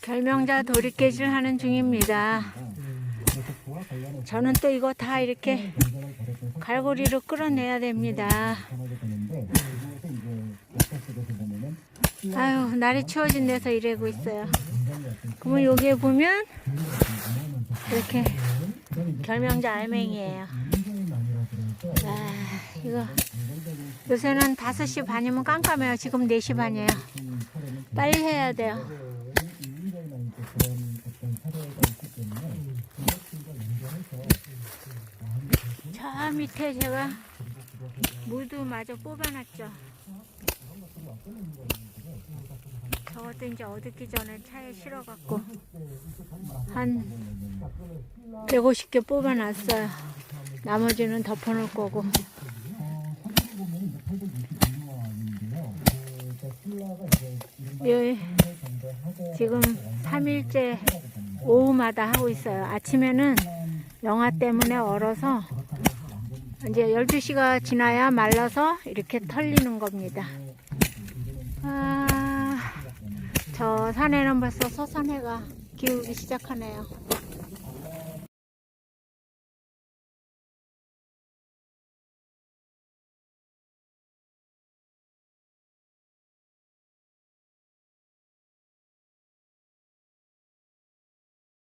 결명자 도리깨질 하는 중입니다. 저는 또 이거 다 이렇게 갈고리로 끌어내야 됩니다. 아유, 날이 추워진 데서 일하고 있어요. 그러면 여기에 보면 이렇게 결명자 알맹이에요. 아, 이거 요새는 5시 반이면 깜깜해요. 지금 4시 반이에요. 빨리 해야 돼요. 저 밑에 제가 물도 마저 뽑아놨죠. 저것도 이제 어둡기 전에 차에 실어갖고 한 150개 뽑아놨어요. 나머지는 덮어놓을 거고. 예, 지금 3일째 오후마다 하고 있어요. 아침에는 영하 때문에 얼어서 이제 12시가 지나야 말라서 이렇게 털리는 겁니다. 아, 저 산에는 벌써 서산해가 기울기 시작하네요.